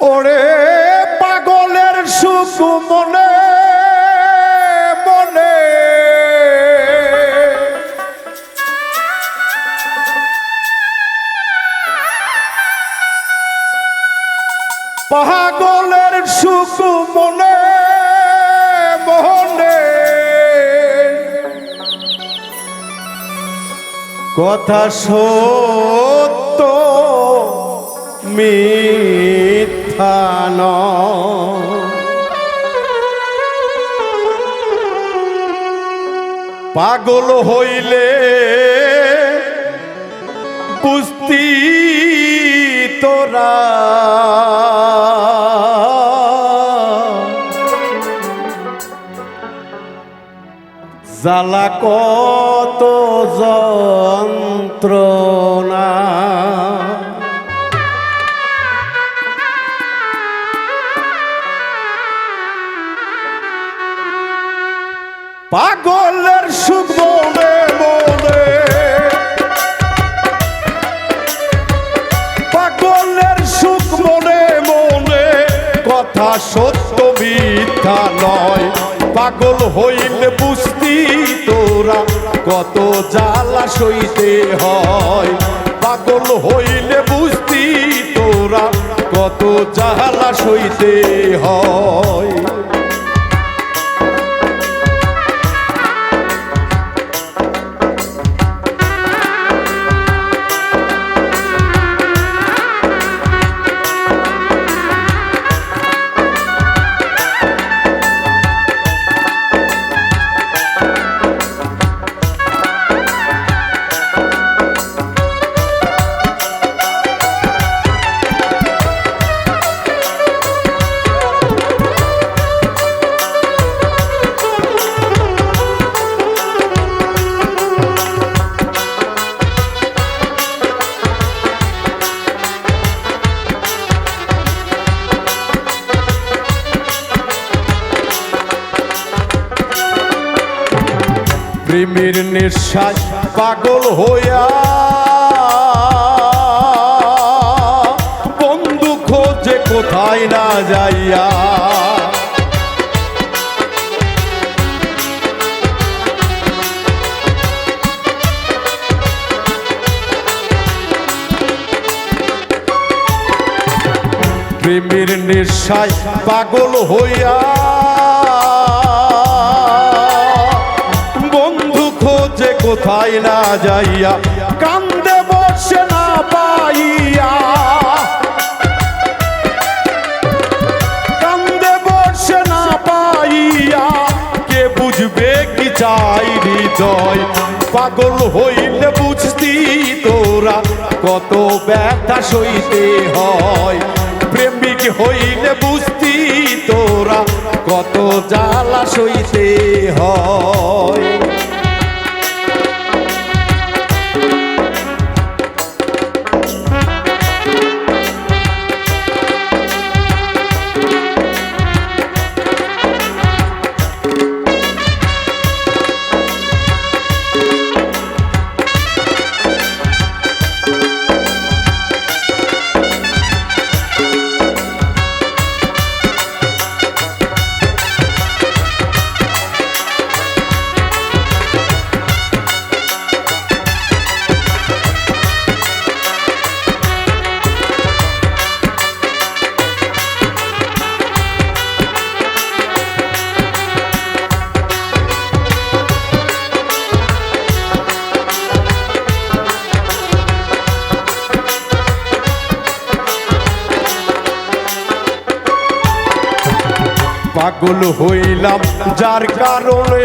ওরে পাগলের সুকুমন পাগলের সুখ মনে মনে কথা সত্য মিথ্যা নয়। পাগল হইলে বুঝতি তোরা জ্বালা কত যন্ত্রণা। পাগলের সুখ মনে। পাগলের মনে মনে। কথা সত্য মিথ্যা নয়। পাগল হইলে বুঝতি তোরা, কত জ্বালা সইতে হয়। পাগল হইলে বুঝতি তোরা, কত জ্বালা সইতে হয়। প্রেমের নিঃশ্বাস পাগল হইয়া। বন্ধু খোঁজে কোথায় না যাইয়া। প্রেমের নিঃশ্বাস পাগল হইয়া। কোথায় না যাইয়া কান্দে বসে না পাইয়া। কান্দে বসে না পাইয়া, কে বুঝবে কি চাই হৃদয়? পাগল হইলে বুঝতি তোরা, কত ব্যথা সইতে হয়। প্রেমিক হইলে বুঝতি তোরা, কত জ্বালা সইতে হয়। পাগল হইলাম যার কারণে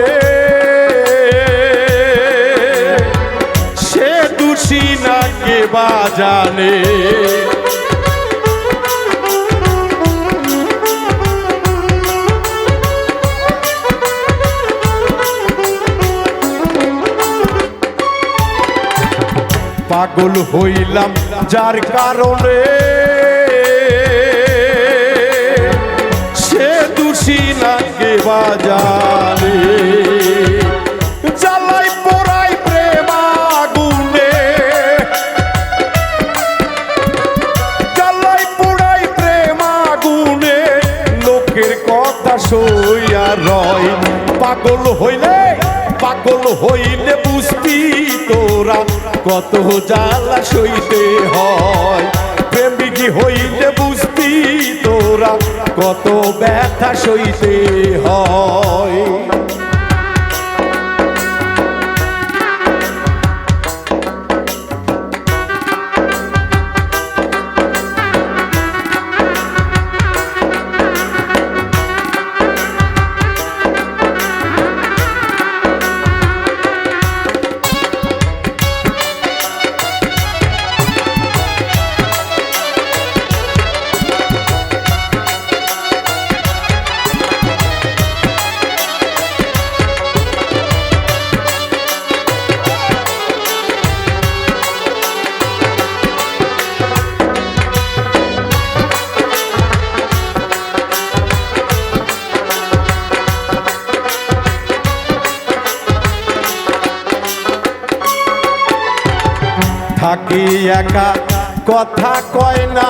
সে দোষী না কে বা জানে। পাগল হইলাম যার কারণে জ্বালাই পোড়াই প্রেম আগুনে। জ্বালাই পোড়াই প্রেম আগুনে। লোকের কথা পাগল হইলে পাগল হইলে বুঝবি তোরা কত জ্বালা সইতে হয়। প্রেমিক হইলে বুঝবি তোরা কত ব্যথা সইতে হয়। থাকি একা কথা কয় না?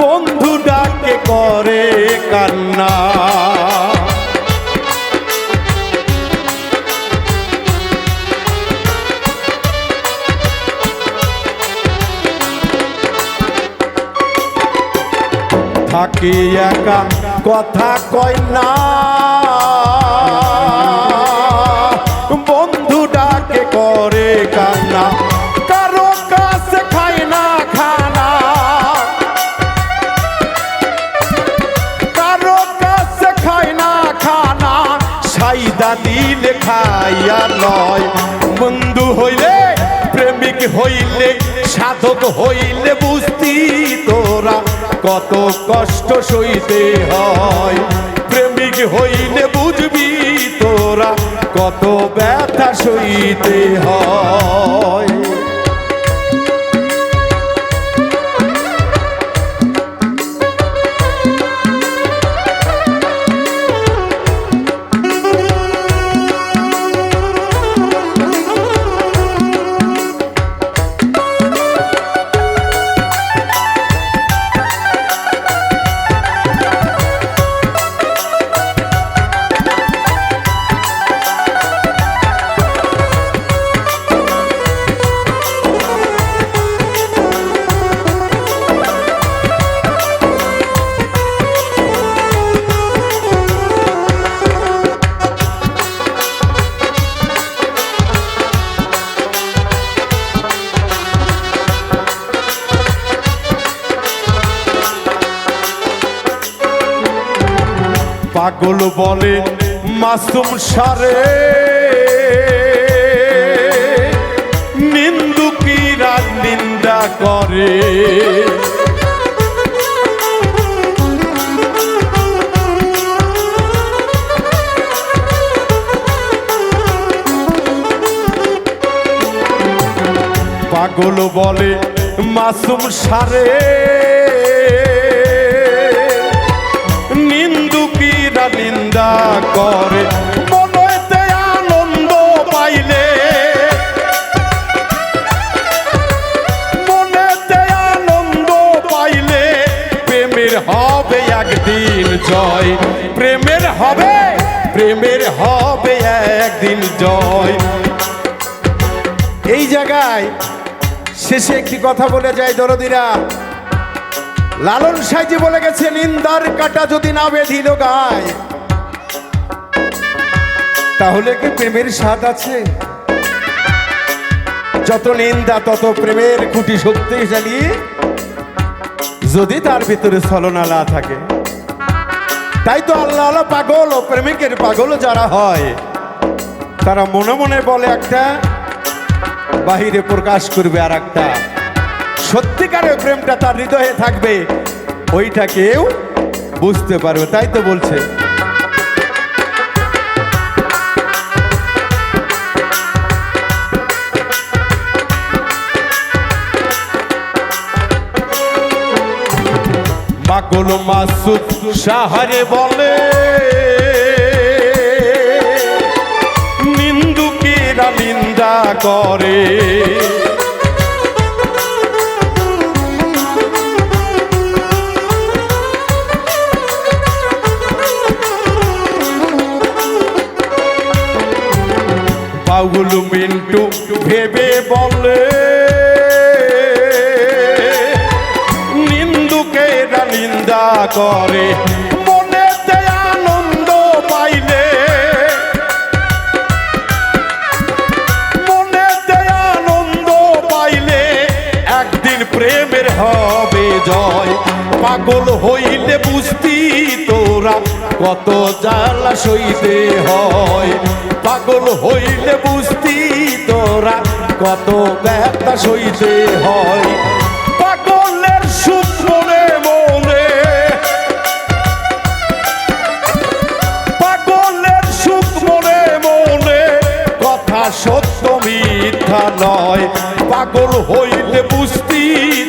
বন্ধু ডাকে করে কান্না। থাকি একা কথা কয় না। খাইয়া নয়। বন্ধু হইলে, প্রেমিক হইলে, সাধক হইলে বুঝতি তোরা কত কষ্ট সইতে হয়। প্রেমিক হইলে বুঝবি তোরা কত ব্যথা সইতে হয়। পাগল বলে মাসুম সারে। নিন্দুকিরা নিন্দা করে। পাগল বলে মাসুম সারে। করে। মনেতে আনন্দ পাইলে। মনেতে আনন্দ পাইলে। প্রেমের হবে একদিন জয়। প্রেমের হবে প্রেমের হবে একদিন জয়। এই জায়গায় শেষে একটি কথা বলে যায় দরদিরা। লালন সাইজি বলে গেছে নিন্দার কাটা যদি না বেঁধিল গায়। তাহলে কি প্রেমের স্বাদ আছে? যত নিন্দা, তত প্রেমের খুঁটি শক্তিশালী যদি তার ভিতরে ছলনা না থাকে, তাই তো আল্লাহ আল্লাহ পাগল ও প্রেমিকের পাগল যারা হয়, তারা মনে মনে বলে একটা, বাহিরে প্রকাশ করবে আর একটা সত্যিকারের প্রেমটা তার হৃদয়ে থাকবে, ওইটা কেউ বুঝতে পারবে। তাই তো বলছে। আব্দুল মাসুদ সাহারে বলে নিন্দুকেরা নিন্দা করে। পাউল মিন্টু করে। আনন্দ পাইলে একদিন প্রেমের হবে জয়। পাগল হইলে বুঝতি তোরা কত জ্বালা সইতে হয়। পাগল হইলে বুঝতি তোরা কত ব্যথা সইতে হয়। মিথ্যা নয়। পাগল হইলে বুঝতি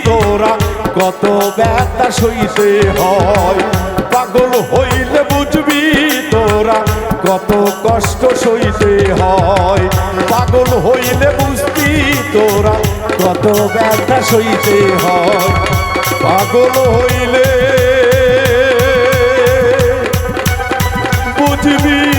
তোরা কত ব্যথা সইতে হয়। পাগল হইলে বুঝবি তোরা কত কষ্ট সইতে হয়। পাগল হইলে বুঝতি তোরা কত ব্যথা সইতে হয়। পাগল হইলে বুঝবি